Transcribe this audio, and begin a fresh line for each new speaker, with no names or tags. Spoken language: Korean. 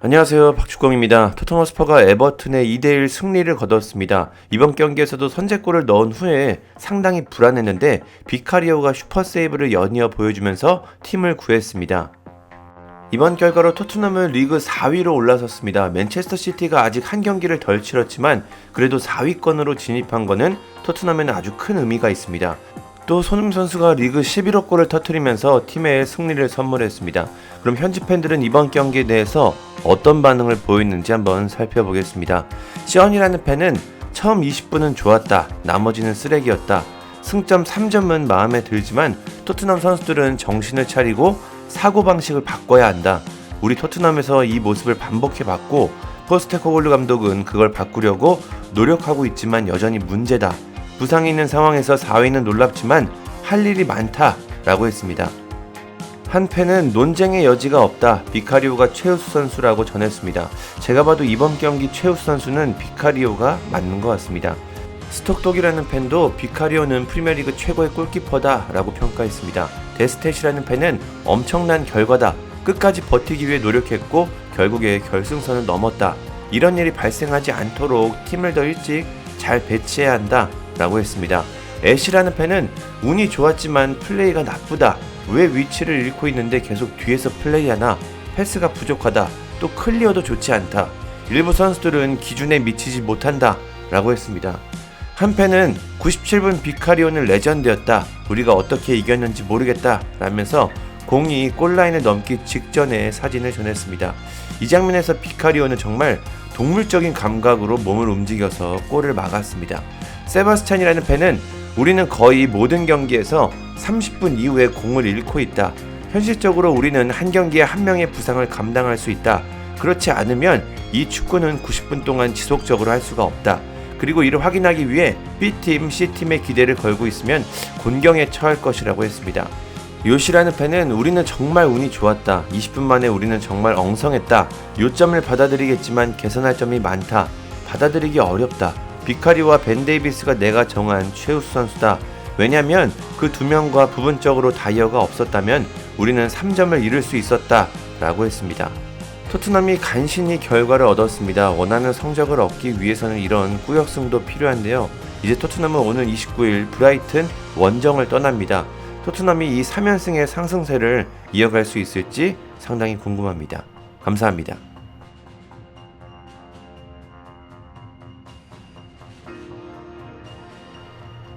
안녕하세요. 박주공입니다. 토트넘 스퍼가 에버튼의 2대1 승리를 거뒀습니다. 이번 경기에서도 선제골을 넣은 후에 상당히 불안했는데 비카리오가 슈퍼 세이브를 연이어 보여주면서 팀을 구했습니다. 이번 결과로 토트넘은 리그 4위로 올라섰습니다. 맨체스터 시티가 아직 한 경기를 덜 치렀지만 그래도 4위권으로 진입한 것은 토트넘에는 아주 큰 의미가 있습니다. 또 손흥민 선수가 리그 11호 골을 터뜨리면서 팀에 승리를 선물했습니다. 그럼 현지 팬들은 이번 경기에 대해서 어떤 반응을 보였는지 한번 살펴보겠습니다. 시언이라는 팬은 처음 20분은 좋았다. 나머지는 쓰레기였다. 승점 3점은 마음에 들지만 토트넘 선수들은 정신을 차리고 사고방식을 바꿔야 한다. 우리 토트넘에서 이 모습을 반복해 봤고 포스테코글루 감독은 그걸 바꾸려고 노력하고 있지만 여전히 문제다. 부상이 있는 상황에서 4위는 놀랍지만 할 일이 많다라고 했습니다. 한 팬은 논쟁의 여지가 없다. 비카리오가 최우수 선수라고 전했습니다. 제가 봐도 이번 경기 최우수 선수는 비카리오가 맞는 것 같습니다. 스톡독이라는 팬도 비카리오는 프리미어리그 최고의 골키퍼다라고 평가했습니다. 데스탯이라는 팬은 엄청난 결과다. 끝까지 버티기 위해 노력했고 결국에 결승선을 넘었다. 이런 일이 발생하지 않도록 팀을 더 일찍 잘 배치해야 한다. 라고 했습니다. 애쉬라는 팬은 운이 좋았지만 플레이가 나쁘다. 왜 위치를 잃고 있는데 계속 뒤에서 플레이하나? 패스가 부족하다. 또 클리어도 좋지 않다. 일부 선수들은 기준에 미치지 못한다. 라고 했습니다. 한 팬은 97분 비카리오는 레전드였다. 우리가 어떻게 이겼는지 모르겠다. 라면서 공이 골라인을 넘기 직전에 사진을 전했습니다. 이 장면에서 비카리오는 정말 동물적인 감각으로 몸을 움직여서 골을 막았습니다. 세바스찬이라는 팬은 우리는 거의 모든 경기에서 30분 이후에 공을 잃고 있다. 현실적으로 우리는 한 경기에 한 명의 부상을 감당할 수 있다. 그렇지 않으면 이 축구는 90분 동안 지속적으로 할 수가 없다. 그리고 이를 확인하기 위해 B팀, C팀의 기대를 걸고 있으면 곤경에 처할 것이라고 했습니다. 요시라는 팬은 우리는 정말 운이 좋았다. 20분 만에 우리는 정말 엉성했다. 요점을 받아들이겠지만 개선할 점이 많다. 받아들이기 어렵다. 비카리와 벤 데이비스가 내가 정한 최우수 선수다. 왜냐면 그 두 명과 부분적으로 다이어가 없었다면 우리는 3점을 잃을 수 있었다. 라고 했습니다. 토트넘이 간신히 결과를 얻었습니다. 원하는 성적을 얻기 위해서는 이런 꾸역승도 필요한데요. 이제 토트넘은 오늘 29일 브라이튼 원정을 떠납니다. 토트넘이 이 3연승의 상승세를 이어갈 수 있을지 상당히 궁금합니다. 감사합니다.